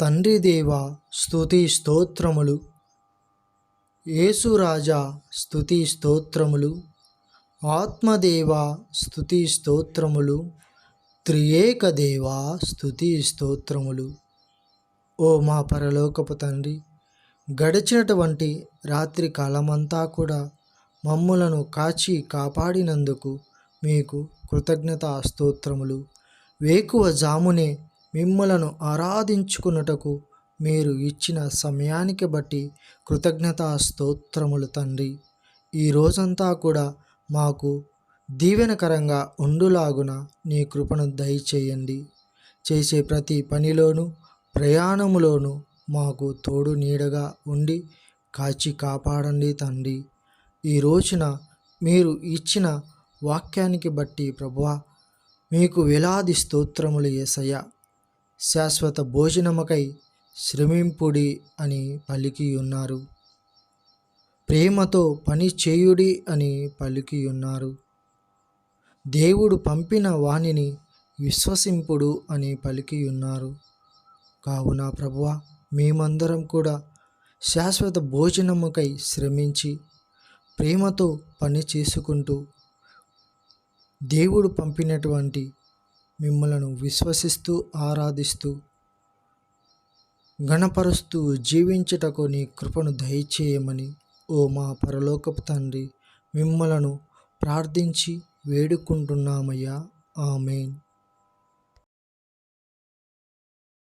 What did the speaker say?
తండ్రి దేవ స్థుతి స్తోత్రములు. యేసురాజా స్థుతి స్తోత్రములు. ఆత్మదేవ స్థుతి స్తోత్రములు. త్రియేక దేవా స్తోత్రములు. ఓ మా పరలోకపు తండ్రి గడిచినటువంటి రాత్రి కాలమంతా కూడా మమ్ములను కాచి కాపాడినందుకు మీకు కృతజ్ఞత స్తోత్రములు. వేకువ జామునే మిమ్మలను ఆరాధించుకున్నటకు మీరు ఇచ్చిన సమయానికి బట్టి కృతజ్ఞత స్తోత్రములు తండ్రి. ఈ రోజంతా కూడా మాకు దీవెనకరంగా ఉండులాగున నీ కృపను దయచేయండి. చేసే ప్రతి పనిలోనూ ప్రయాణములోనూ మాకు తోడు నీడగా ఉండి కాచి కాపాడండి తండ్రి. ఈ రోజున మీరు ఇచ్చిన వాక్యానికి బట్టి ప్రభువా మీకు వేలాది స్తోత్రములు ఏసయ్యా. శాశ్వత భోజనముకై శ్రమింపుడి అని పలికి ఉన్నారు. ప్రేమతో పని చేయుడి అని పలికి ఉన్నారు. దేవుడు పంపిన వాణిని విశ్వసింపుడు అని పలికి ఉన్నారు. కావున ప్రభువ మేమందరం కూడా శాశ్వత భోజనముకై శ్రమించి ప్రేమతో పని చేసుకుంటూ దేవుడు పంపినటువంటి మిమ్మలను విశ్వసిస్తూ ఆరాధిస్తూ గణపరుస్తూ జీవించుటకు నీ కృపను దయచేయమని ఓ మా పరలోకపు తండ్రి మిమ్మలను ప్రార్థించి వేడుకుంటున్నామయ్యా. ఆమెన్.